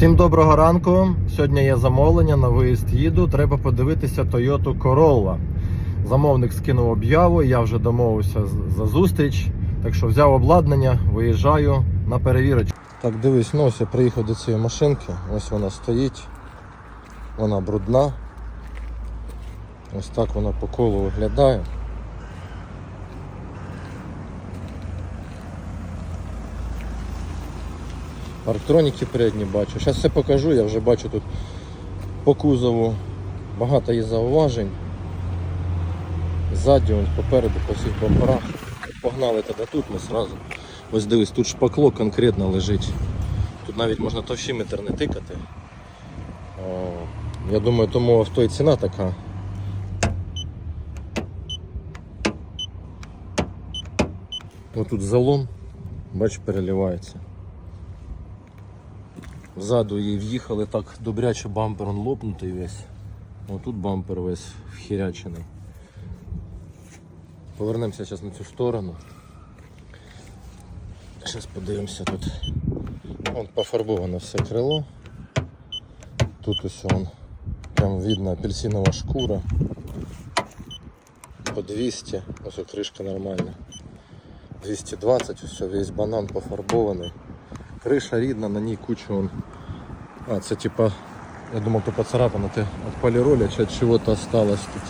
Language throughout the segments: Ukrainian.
Всім доброго ранку. Сьогодні є замовлення на виїзд їду. Треба подивитися Toyota Corolla. Замовник скинув об'яву, я вже домовився за зустріч. Так що взяв обладнання, виїжджаю на перевірочку. Так, дивись, ну ось я приїхав до цієї машинки. Ось вона стоїть. Вона брудна. Ось так вона по колу виглядає. Парктроніки передні бачу. Зараз все покажу, я вже бачу тут по кузову багато є зауважень. Ззаді, попереду, по всіх бамперах. Погнали тоді тут ми сразу. Ось дивись, тут шпакло конкретно лежить. Тут навіть можна товщиметр не тикати. Я думаю, тому авто і ціна така. Ось тут залом, бач, переливається. Ззаду їй в'їхали так добряче бампер он лопнутий весь. Отут бампер весь вхірячений. Повернемося зараз на цю сторону. Зараз подивимося тут. Вон пофарбовано все крило. Тут ось он прям видно апельсинова шкура. По 200, ось кришка нормальна. 220, ось весь банан пофарбований. Криша рідна, на ній куча вон. А, це типа, я думав, то поцарапано ти від поліроля чи від чого-то осталось тут.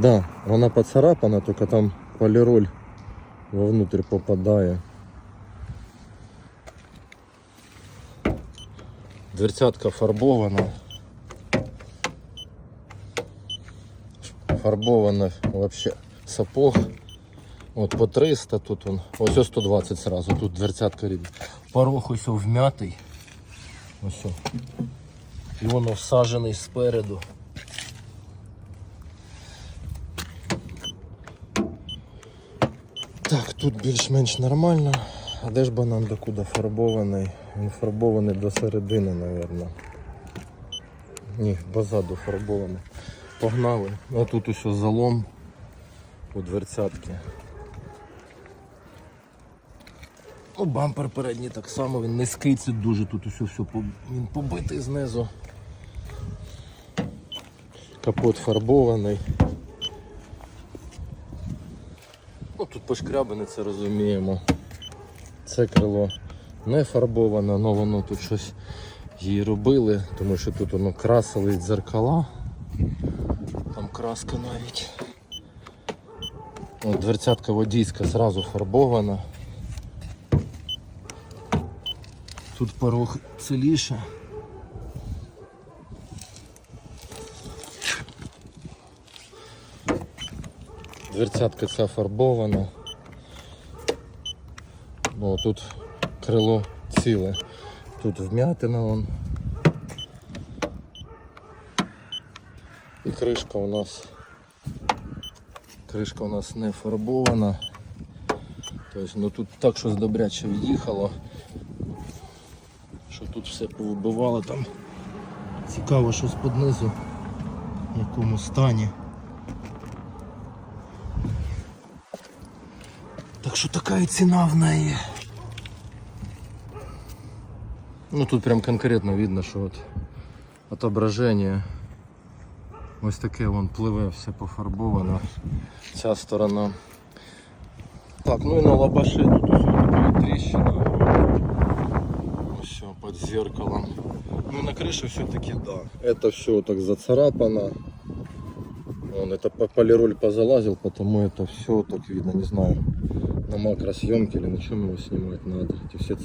Да, вона поцарапана, тільки там поліроль вовнутрь попадає. Дверцятка фарбована. Фарбована вообще сапог. От по 300 тут он. Ось ось 120 сразу. Тут дверцятка рідна. Порог ось вмятий. Ось. І воно всаджений спереду. Так, тут більш-менш нормально. А де ж банан докуди фарбований? Він фарбований до середини, мабуть. Ні, позаду фарбований. Погнали. А тут ось залом у дверцятки. Ну, бампер передній так само, він низький, це дуже тут усе, все він побитий знизу. Капот фарбований. Ну, тут пошкрябане, це розуміємо. Це крило не фарбоване, але воно тут щось їй робили, тому що тут воно красили дзеркала. Там краска навіть. О, дверцятка водійська зразу фарбована. Тут порог ціліше. Дверцятка ця фарбована. Ну, тут крило ціле. Тут вмятина вон. І кришка у нас кришка у нас не фарбована. Тобто, ну тут так щось добряче в'їхало. Що тут все повибивало там. Цікаво, що з-під низу в якому стані. Так що така і ціна в неї. Ну тут прям конкретно видно, що от отображення. Ось таке вон пливе, все пофарбовано. Ця сторона. Так, ну і на лабаше тут ось така тріщина. Зеркалом. Ну на крыше все-таки да. Это все так зацарапано. Он это по полироль позалазил, потому это все так видно, не знаю, на макросъемке или на чем его снимать надо. Эти все